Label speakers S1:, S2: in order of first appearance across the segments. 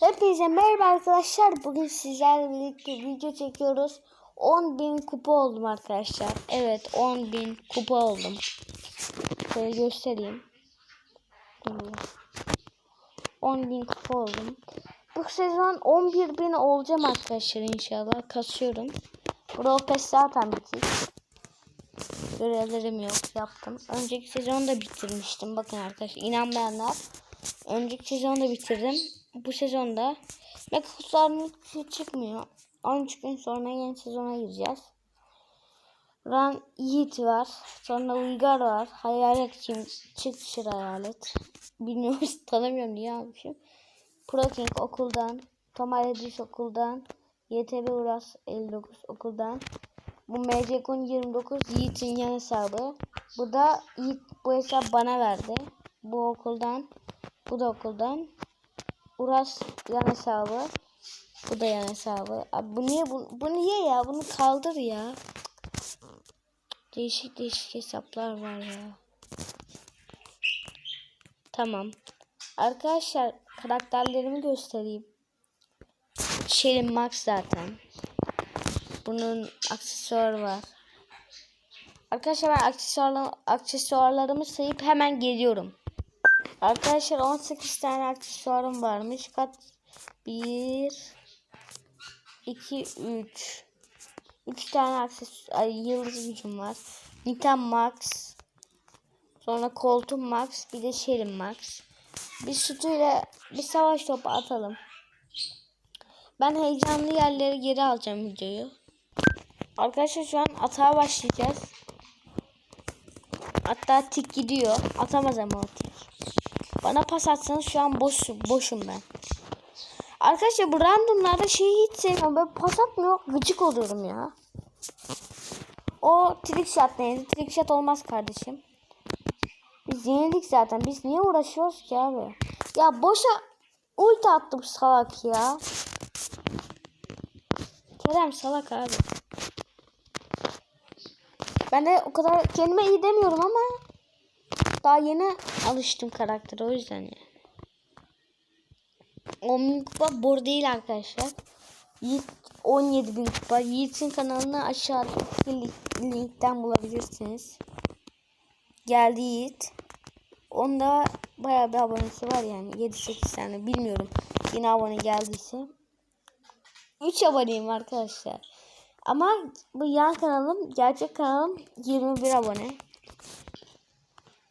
S1: Hepinize merhaba arkadaşlar. Bugün sizlerle birlikte video çekiyoruz. 10.000 kupa oldum arkadaşlar. Evet 10.000 kupa oldum. Şöyle göstereyim. 10.000 kupa oldum. Bu sezon 11.000 olacağım arkadaşlar inşallah. Kasıyorum. Brawl Pass zaten bitik. Görevlerim yok yaptım. Önceki sezonu da bitirmiştim. Bakın arkadaşlar inanmayanlar. Önceki sezonu da bitirdim. Bu sezonda Mega kutularım çıkmıyor. 13 gün sonra yeni sezona gireceğiz. Ran Yiğit var. Sonra Uygar var. Hayalet kim? Çık dışarı hayalet. Bilmiyorum tanımıyorum diye almışım. Pro King okuldan. Tomar Edis okuldan. YTB Uras 59 okuldan. Bu MCK'un 29 Yiğit'in yan hesabı. Bu da Yiğit bu hesap bana verdi. Bu okuldan. Bu da okuldan. Uras yan hesabı. Bu da yan hesabı. Abi bu niye bu, bu niye ya? Bunu kaldır ya. Değişik değişik hesaplar var ya. Tamam. Arkadaşlar karakterlerimi göstereyim. Shelly Max zaten. Bunun aksesuarı var. Arkadaşlar ben aksesuarla, aksesuarlarımı sayıp hemen geliyorum. Arkadaşlar 18 tane aksesuarım varmış. Kaç? 1 2 3 3 tane aksesuar ay, yıldız gücüm var. Nitan Max. Sonra Koltuğum Max, bir de Şerim Max. Bir sütüyle bir savaş topu atalım. Ben heyecanlı yerleri geri alacağım videoyu. Arkadaşlar şu an atağa başlayacağız. Hatta tik gidiyor. Atamaz ama o tik. Bana pas atsanız şu an boş, boşum ben. Arkadaşlar bu randomlarda şeyi hiç sevmiyorum. Böyle pas atmıyor. Gıcık oluyorum ya. O trick neydi? Trick olmaz kardeşim. Biz yenildik zaten. Biz niye uğraşıyoruz ki abi? Ya boşa ulti attım salak ya. Kerem salak abi. Ben de o kadar kendime iyi demiyorum ama daha yeni alıştım karaktere o yüzden ya. 10 bin kupa bor değil arkadaşlar. Yiğit 17 bin kupa. Yiğit'in kanalını aşağıdaki linkten bulabilirsiniz. Geldi Yiğit. Onda bayağı bir abonesi var yani. 7-8 tane bilmiyorum. Yine abone geldiyse. 3 aboneyim arkadaşlar. Ama bu yan kanalım, gerçek kanalım 21 abone.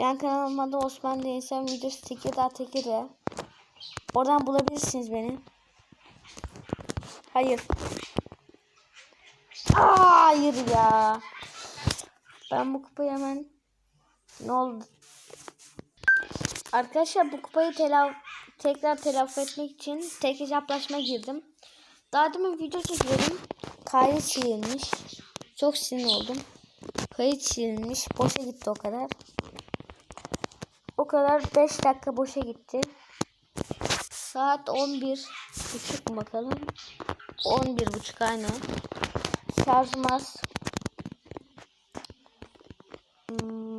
S1: Yan kanalıma da Osman Denizem videosu Tekirdağ Tekirdağ. Oradan bulabilirsiniz beni. Hayır. Aa, hayır ya. Ben bu kupayı hemen ne oldu? Arkadaşlar bu kupayı telav tekrar telafi etmek için tek hesaplaşma girdim. Daha demin video çekiyorum. Kayıt silinmiş. Çok sinir oldum. Kayıt silinmiş. Boşa gitti o kadar. Kadar 5 dakika boşa gitti. Saat 11 buçuk bakalım? 11 buçuk aynen. Şarjım az. Hmm,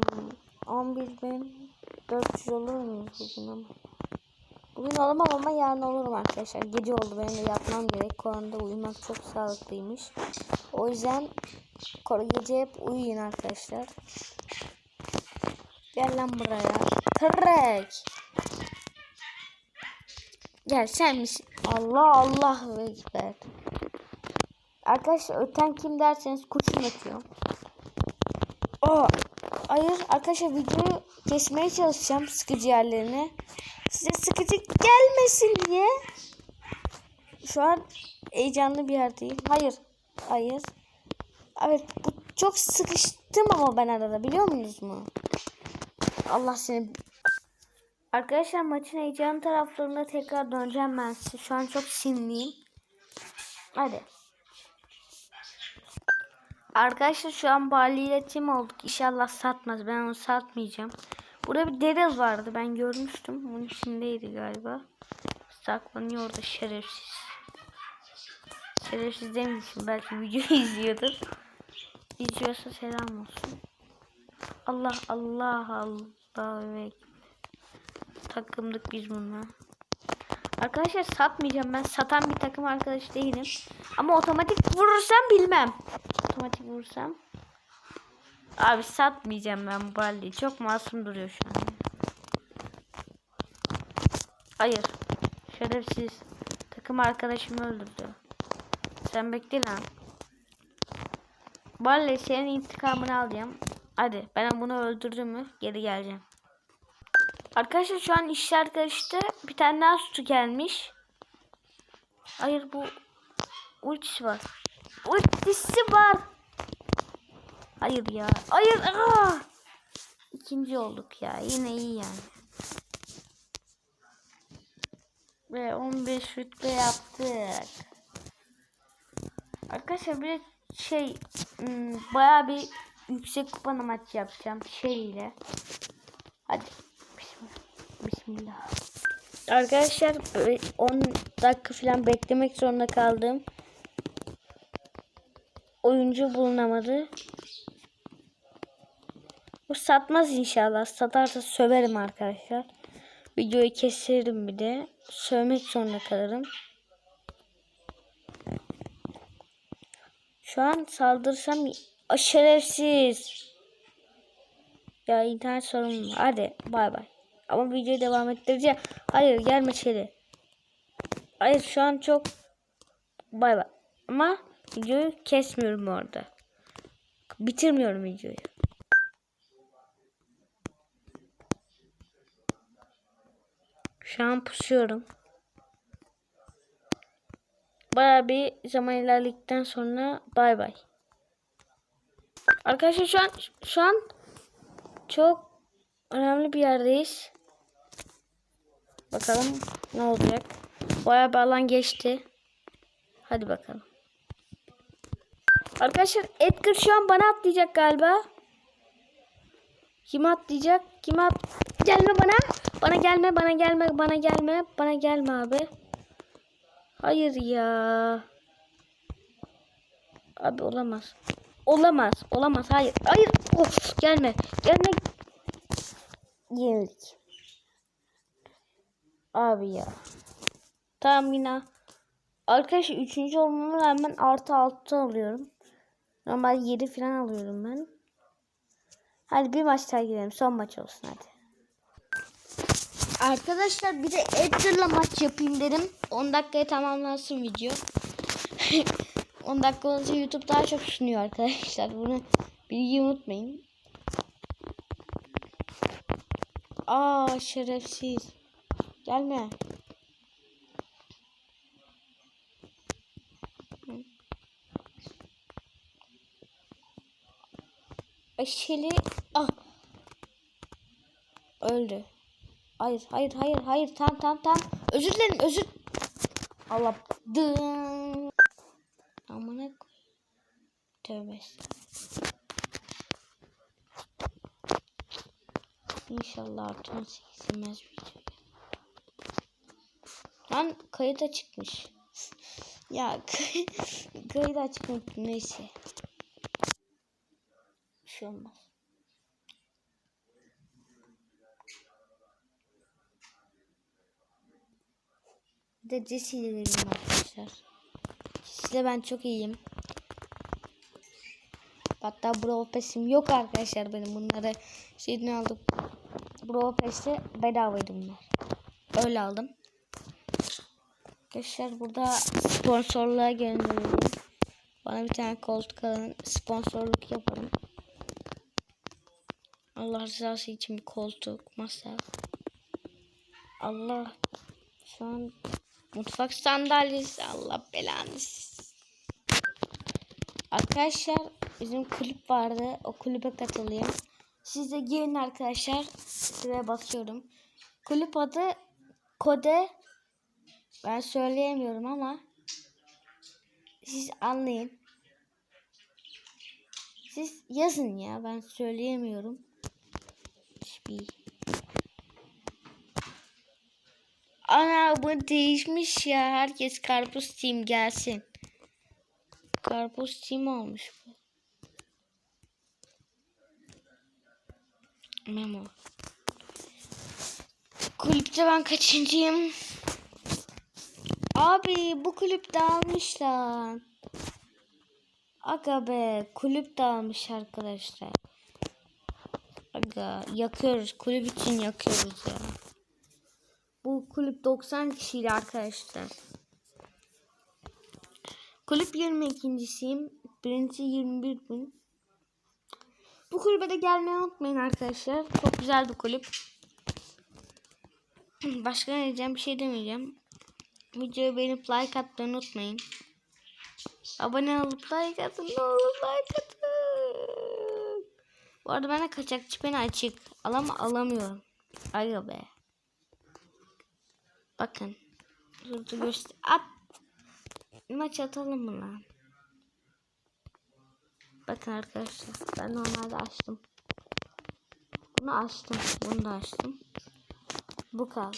S1: 11.400 olur mu bugün ama? Bugün olamam ama yarın olurum arkadaşlar. Gece oldu benim de yatmam gerek. Konuda uyumak çok sağlıklıymış. O yüzden gece hep uyuyun arkadaşlar. Gel lan buraya. Kırık. Gel sen misin? Allah Allah ekber. Arkadaşlar öten kim derseniz kurşun atıyor. Aa, hayır arkadaşlar videoyu kesmeye çalışacağım sıkıcı yerlerini. Size sıkıcı gelmesin diye. Şu an heyecanlı bir yerdeyim. Hayır. Hayır. Evet bu çok sıkıştım ama ben arada biliyor musunuz mu? Allah seni Arkadaşlar maçın heyecanlı taraflarında tekrar döneceğim ben size. Şu an çok sinirliyim. Hadi. Arkadaşlar şu an Bali ile olduk. İnşallah satmaz. Ben onu satmayacağım. Burada bir Daryl vardı. Ben görmüştüm. Bunun içindeydi galiba. Saklanıyor orada şerefsiz. Şerefsiz demişim. Belki videoyu izliyordur. İzliyorsa selam olsun. Allah Allah Allah. Evet takımdık biz bununla. Arkadaşlar satmayacağım ben satan bir takım arkadaş değilim. Ama otomatik vurursam bilmem. Otomatik vurursam. Abi satmayacağım ben bu balleyi. Çok masum duruyor şu an. Hayır. Şerefsiz. Takım arkadaşımı öldürdü. Sen bekle lan. Vallahi senin intikamını alacağım. Hadi ben bunu öldürdüm mü geri geleceğim. Arkadaşlar şu an işler karıştı. Bir tane daha su gelmiş. Hayır bu ultisi var. Ultisi var. Hayır ya. Hayır. Aa! İkinci olduk ya. Yine iyi yani. Ve 15 rütbe yaptık. Arkadaşlar bir şey hmm, bayağı bir yüksek kupalı maç yapacağım şey ile. Hadi. Bismillah. Arkadaşlar böyle 10 dakika falan beklemek zorunda kaldım. Oyuncu bulunamadı. Bu satmaz inşallah. Satarsa söverim arkadaşlar. Videoyu keserim bir de. Sövmek zorunda kalırım. Şu an saldırsam şerefsiz. Ya internet sorunum var. Hadi bay bay. Ama videoyu devam ettireceğim. Hayır gelme içeri. Hayır şu an çok bay bay. Ama videoyu kesmiyorum orada. Bitirmiyorum videoyu. Şu an pusuyorum. Baya bir zaman ilerledikten sonra bay bay. Arkadaşlar şu an şu an çok önemli bir yerdeyiz. Bakalım ne olacak. Baya bir alan geçti. Hadi bakalım. Arkadaşlar Edgar şu an bana atlayacak galiba. Kim atlayacak? Kim at? Gelme bana. Bana gelme, bana gelme, bana gelme, bana gelme abi. Hayır ya. Abi olamaz. Olamaz. Olamaz. Hayır. Hayır. Of, gelme. Gelme. Yenildik. Abi ya. Tamam yine. Arkadaşlar 3. olmama rağmen artı 6 alıyorum. Normal 7 falan alıyorum ben. Hadi bir maç daha gidelim. Son maç olsun hadi. Arkadaşlar bir de Edgar'la maç yapayım dedim. 10 dakikaya tamamlansın video. 10 dakika olunca YouTube daha çok sunuyor arkadaşlar. Bunu bilgiyi unutmayın. Aa şerefsiz. Gelme. Eşeli. Ah. Öldü. Hayır, hayır, hayır, hayır. Tam, tam, tam. Özür dilerim, özür. Allah. Dım. Amına. Tövbe. İnşallah artı 18 silmez videoyu. Lan kayıt çıkmış. ya kay kayıt açmak neyse. Bir şey olmaz. De Jesse ile dedim arkadaşlar. Jesse'yle ben çok iyiyim. Hatta Brawl Pass'im yok arkadaşlar benim bunları şeyden aldım. Brawl Pass'te bedavaydı bunlar. Öyle aldım. Arkadaşlar burada sponsorluğa gönderiyorum. Bana bir tane koltuk alın. Sponsorluk yapalım. Allah rızası için bir koltuk, masa. Allah şu an mutfak sandalyesi Allah belanı. Arkadaşlar bizim kulüp vardı. O kulübe katılayım. Siz de gelin arkadaşlar. Size basıyorum. Kulüp adı Kode. Ben söyleyemiyorum ama siz anlayın. Siz yazın ya. Ben söyleyemiyorum. Hiçbir. Ana bu değişmiş ya. Herkes karpuz team gelsin. Karpuz team olmuş bu. Memo. Kulüpte ben kaçıncıyım? Abi bu kulüp dağılmış lan. Aga be kulüp dağılmış arkadaşlar. Aga yakıyoruz kulüp için yakıyoruz ya. Bu kulüp 90 kişiyle arkadaşlar. Kulüp 22.siyim. Birincisi 21 bin. Bu kulübe de gelmeyi unutmayın arkadaşlar. Çok güzel bir kulüp. Başka ne diyeceğim bir şey demeyeceğim. Videoyu beğenip like atmayı unutmayın. Abone olup like atın ne olur like atın. Bu arada bende kaçakçı beni açık. Alama alamıyorum. Aga be. Bakın. Şurada göster. At. Maç atalım mı lan? Bakın arkadaşlar. Ben normalde açtım. Bunu açtım. Bunu da açtım. Bu kaldı.